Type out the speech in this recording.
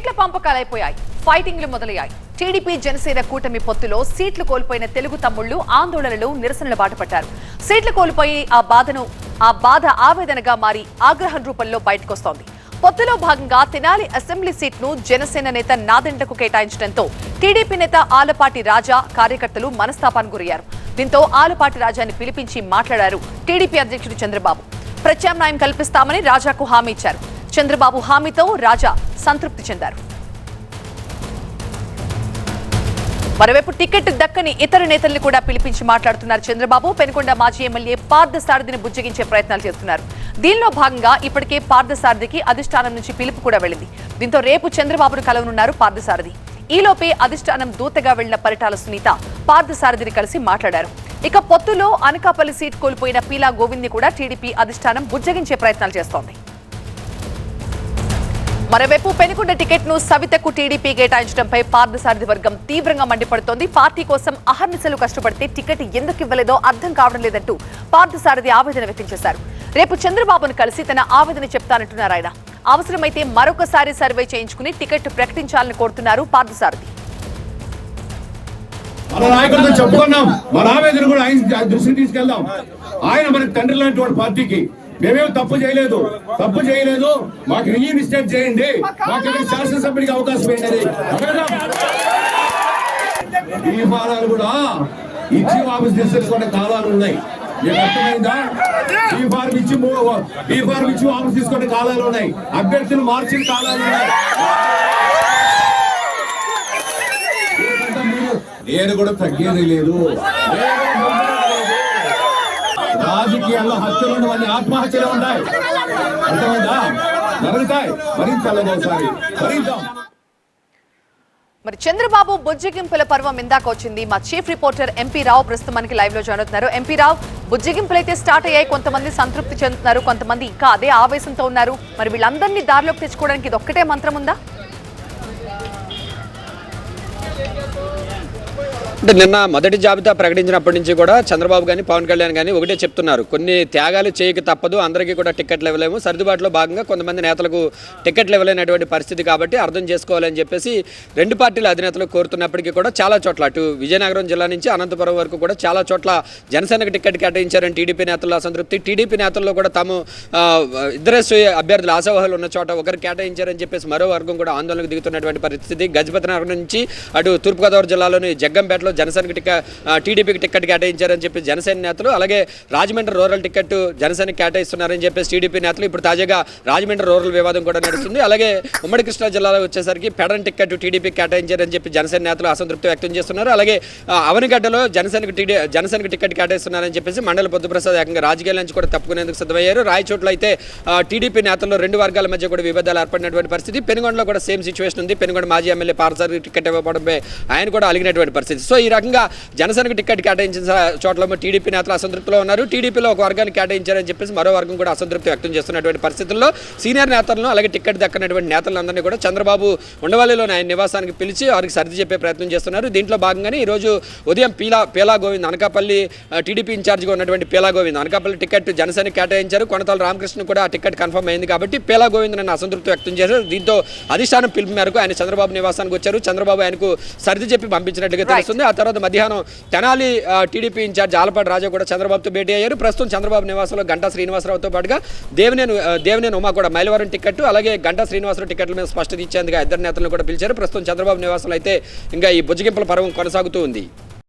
సీట్ల పంపకాలైపోయాయి. ఫైటింగ్లు మొదలయ్యాయి. టీడీపీ జనసేన కూటమి పొత్తులో సీట్లు కోల్పోయిన తెలుగు తమ్ముళ్ళు ఆందోళనలు నిరసనలు బాటపట్టారు సీట్లు కోల్పోయి ఆ బాధను ఆ బాధ ఆవేదనగా మారి ఆగ్రహం రూపంలో బయటకొస్తోంది. పొత్తులో భాగంగా తెనాలి అసెంబ్లీ సీట్ను జనసేన నేత నాదెండకు కేటాయించడంతో టీడీపీ నేత ఆలపాటి రాజా కార్యకర్తలు మనస్తాపానికి గురయ్యారు. దీంతో ఆలపాటి రాజాని పిలిపించి మాట్లాడారు టీడీపీ అధ్యక్షుడు చంద్రబాబు. ప్రత్యామ్నాయం కల్పిస్తామని రాజాకు హామీ ఇచ్చారు. చంద్రబాబు హామీతో రాజా సంతృప్తి చెందారు. మరోవైపు టికెట్ దక్కని ఇతర నేతల్ని కూడా పిలిపించి మాట్లాడుతున్నారు చంద్రబాబు. పెనుకొండ మాజీ ఎమ్మెల్యే పార్థసారథిని బుజ్జగించే ప్రయత్నాలు చేస్తున్నారు. దీనిలో భాగంగా ఇప్పటికే పార్థసారథికి అధిష్టానం నుంచి పిలుపు కూడా వెళ్ళింది. దీంతో రేపు చంద్రబాబును కలవనున్నారు పార్థసారథి. ఈలోపే అధిష్టానం దూతగా వెళ్ళిన పరిటాల సునీత పార్థసారథిని కలిసి మాట్లాడారు. ఇక పొత్తులో అనకాపల్లి సీట్ కోల్పోయిన పీలా గోవింద్ కూడా టీడీపీ అధిష్టానం బుజ్జగించే ప్రయత్నాలు చేస్తోంది. మరోవైపు పెనుకొండ టికెట్ను సవితకు టీడీపీ కేటాయించడంపై పార్థసారథి వర్గం తీవ్రంగా మండిపడుతోంది. పార్టీ కోసం అహర్నిశలు కష్టపడితే టికెట్ ఎందుకు ఇవ్వలేదో అర్థం కావడం లేదంటూ పార్థసారథి ఆవేదన వ్యక్తం చేశారు. రేపు చంద్రబాబును కలిసి తన ఆవేదన చెప్తానంటున్నారు ఆయన. అవసరమైతే మరొకసారి సర్వే చేయించుకుని టికెట్ ప్రకటించాలని కోరుతున్నారు పార్థసారథి. మన నాయకులతో చెప్పుకున్నాం. మన ఆవేదన కూడా ఆయన దృష్టికి తీసుకెళ్దాం. ఆయన మనకి తండ్రి లాంటి వాడు పార్టీకి. మేమేం తప్పు చేయలేదు. తప్పు చేయలేదు. మాకు రీఇన్స్టేట్ చేయండి. మాకు ఇక్కడ శాసనసభ్యుడికి అవకాశం ఏంటది? ఈ ఫారాలు కూడా ఇచ్చి వాపసు తీసుకునే కాలాలు ఉన్నాయి. మీకు అర్థమైందా? ఈ ఫారం ఇచ్చి ఈ ఫారం ఇచ్చి వాపసు తీసుకునే కాలాలు ఉన్నాయి. అభ్యర్థులు మార్చిన కాలాలు ఉన్నాయి. నేను కూడా తగ్గేది లేదు. రాజకీయాల్లో హత్యలు ఉండవన్నీ ఆత్మహత్యలు ఉన్నాయి. అర్థమైందా? జరుగుతాయి భరించాలి ఒకసారి భరించాం మరి చంద్రబాబు బుజ్జగింపుల పర్వం ఇందాక వచ్చింది. మా చీఫ్ రిపోర్టర్ ఎంపీ రావు ప్రస్తుతం మనకి లైవ్లో జాయిన్ అవుతున్నారు. ఎంపీ రావు బుజ్జిగింపులు అయితే స్టార్ట్ అయ్యాయి. కొంతమంది సంతృప్తి చెందుతున్నారు. కొంతమంది ఇంకా అదే ఆవేశంతో ఉన్నారు. మరి వీళ్ళందరినీ దారిలోకి తెచ్చుకోవడానికి ఇది ఒక్కటే మంత్రం ఉందా? అంటే నిన్న మొదటి జాబితా ప్రకటించినప్పటి నుంచి కూడా చంద్రబాబు కానీ పవన్ కళ్యాణ్ కానీ ఒకటే చెప్తున్నారు. కొన్ని త్యాగాలు చేయక తప్పదు అందరికీ కూడా టికెట్లు ఇవ్వలేము. సర్దుబాటులో భాగంగా కొంతమంది నేతలకు టికెట్లు ఇవ్వలేనటువంటి పరిస్థితి కాబట్టి అర్థం చేసుకోవాలని చెప్పేసి రెండు పార్టీల అధినేతలు కోరుతున్నప్పటికీ కూడా చాలా చోట్ల అటు విజయనగరం జిల్లా నుంచి అనంతపురం వరకు కూడా చాలా చోట్ల జనసేనకు టికెట్ కేటాయించారని టీడీపీ నేతల అసంతృప్తి. టీడీపీ నేతల్లో కూడా తాము ఇద్దరు ఇద్దరే అభ్యర్థులు ఆశావాహులు ఉన్న చోట ఒకరు కేటాయించారని చెప్పేసి మరో వర్గం కూడా ఆందోళనకు దిగుతున్నటువంటి పరిస్థితి. గజపతి నగరం నుంచి అటు తూర్పుగోదావరి జిల్లాలోని జగ్గంపేటలో జనసేనకి టికెట్ టీడీపీకి టికెట్ కేటాయించారని చెప్పి జనసేన నేతలు అలాగే రాజమండ్రి రూరల్ టికెట్ జనసేనకి కేటాయిస్తున్నారని చెప్పేసి టీడీపీ నేతలు ఇప్పుడు తాజాగా రాజమండ్రి రూరల్ వివాదం కూడా నడుస్తుంది. అలాగే ఉమ్మడి కృష్ణా జిల్లాలో వచ్చేసరికి పెడన్ టికెట్ టీడీపీ కేటాయించారని చెప్పి జనసేన నేతలు అసంతృప్తి వ్యక్తం చేస్తున్నారు. అలాగే అవనిగడ్డలో జనసేనకి టీడీ జనసేనకి టికెట్ కేటాయిస్తున్నారని చెప్పేసి మండల బుద్ధప్రసాద్ ఏకంగా రాజకీయాల నుంచి కూడా తప్పుకునేందుకు సిద్ధమయ్యారు. రాయచోట్ల అయితే టీడీపీ నేతల్లో రెండు వర్గాల మధ్య కూడా విభేదాలు ఏర్పడినటువంటి పరిస్థితి. పెనుగొండలో కూడా సేమ్ సిచ్యువేషన్ ఉంది. పెనుగొండ మాజీ ఎమ్మెల్యే పార్సారి టికెట్ ఇవ్వడంపై ఆయన కూడా అలిగినటువంటి పరిస్థితి. సో ఈ రకంగా జనసేనకు టికెట్ కేటాయించిన చోట్ల టీడీపీ నేతలు అసంతృప్తిలో ఉన్నారు. టీడీపీలో ఒక వర్గాన్ని కేటాయించారని చెప్పేసి మరో వర్గం కూడా అసంతృప్తి వ్యక్తం చేస్తున్నటువంటి పరిస్థితుల్లో సీనియర్ నేతలను అలాగే టికెట్ దక్కనటువంటి నేతలందరినీ కూడా చంద్రబాబు ఉండవల్లిలోని ఆయన నివాసానికి పిలిచి వారికి సర్ది చెప్పే ప్రయత్నం చేస్తున్నారు. దీంట్లో భాగంగానే ఈరోజు ఉదయం పీలా పీలా గోవింద్ అనకాపల్లి టీడీపీ ఇన్ఛార్జిగా ఉన్నటువంటి పీలా గోవింద్ అనకాపల్లి టికెట్ జనసేనకి కేటాయించారు. కొనతాల రామకృష్ణ కూడా ఆ టికెట్ కన్ఫర్మ్ అయింది కాబట్టి పీలా గోవింద్ నన్ను అసంతృప్తి వ్యక్తం చేశారు. దీంతో అధిష్టానం పిలుపు మేరకు ఆయన చంద్రబాబు నివాసానికి వచ్చారు. చంద్రబాబు ఆయనకు సర్ది చెప్పి పంపించినట్టుగా తెలుస్తుంది. ఆ తర్వాత మధ్యాహ్నం తెనాలి టీడీపీ ఇన్ఛార్జ్ ఆలపాటి రాజా కూడా చంద్రబాబుతో భేటీ అయ్యారు. ప్రస్తుతం చంద్రబాబు నివాసంలో గంటా శ్రీనివాసరావుతో పాటుగా దేవినేని ఆ, దేవినేని ఉమా కూడా మైలవరం టికెట్ అలాగే గంటా శ్రీనివాసరావు టికెట్ల మీద స్పష్టత ఇచ్చేందుకు ఇద్దరు నేతలను కూడా పిలిచారు. ప్రస్తుతం చంద్రబాబు నివాసంలో అయితే ఇంకా ఈ బుజ్జగింపుల పర్వం కొనసాగుతూ ఉంది.